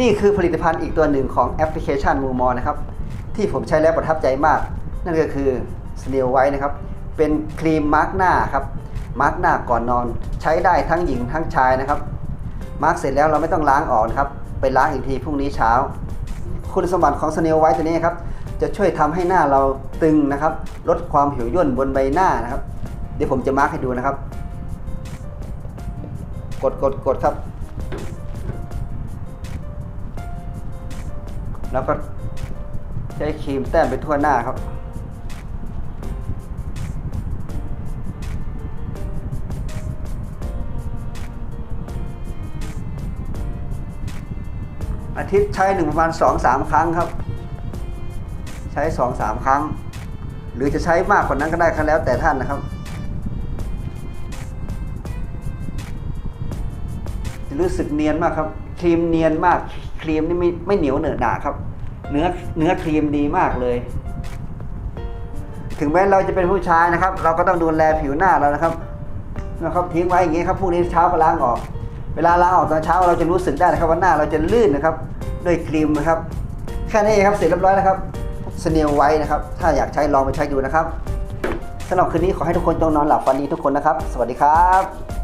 นี่คือผลิตภัณฑ์อีกตัวหนึ่งของแอปพลิเคชันมูมอนะครับ ที่ผมใช้แล้วประทับใจมาก นั่นก็คือ s n a i l White นะครับ เป็นครีมมาร์กหน้าครับ มาร์กหน้าก่อนนอน ใช้ได้ทั้งหญิงทั้งชายนะครับ มาร์กเสร็จแล้วเราไม่ต้องล้างออกนะครับ ไปล้างอีกทีพรุ่งนี้เช้า คุณสมบัติของ s n a i l White ตัวนี้ครับ จะช่วยทำให้หน้าเราตึงนะครับ ลดความหิวย่นบนใบหน้านะครับ เดี๋ยวผมจะมาร์กให้ดูนะครับ กดกดกดครับ แล้วก็ใช้ครีมแต้มไปทั่วหน้าครับ อาทิตย์ใช้หนึ่งประมาณสองสามครั้งครับ ใช้สองสามครั้ง หรือจะใช้มากกว่านั้นก็ได้ครับแล้วแต่ท่านนะครับจะรู้สึกเนียนมากครับ ครีมเนียนมาก ครีมนี่ไม่ไม่เหนียวเหนอะหนาครับ เนื้อเนื้อครีมดีมากเลย ถึงแม้เราจะเป็นผู้ชายนะครับ เราก็ต้องดูแลผิวหน้าเรานะครับนะครับทิ้งไว้อย่างนี้ครับพรุ่งนี้เช้าก็ล้างออก เวลาล้างออกตอนเช้าเราจะรู้สึกได้นะครับว่าหน้าเราจะลื่นนะครับ ด้วยครีมนะครับแค่นี้เองครับเสร็จเรียบร้อยแล้วครับสเนลไว้นะครับ ถ้าอยากใช้ลองไปใช้ดูนะครับสำหรับคืนนี้ขอให้ทุกคนจงนอนหลับฝันดีทุกคนนะครับ สวัสดีครับ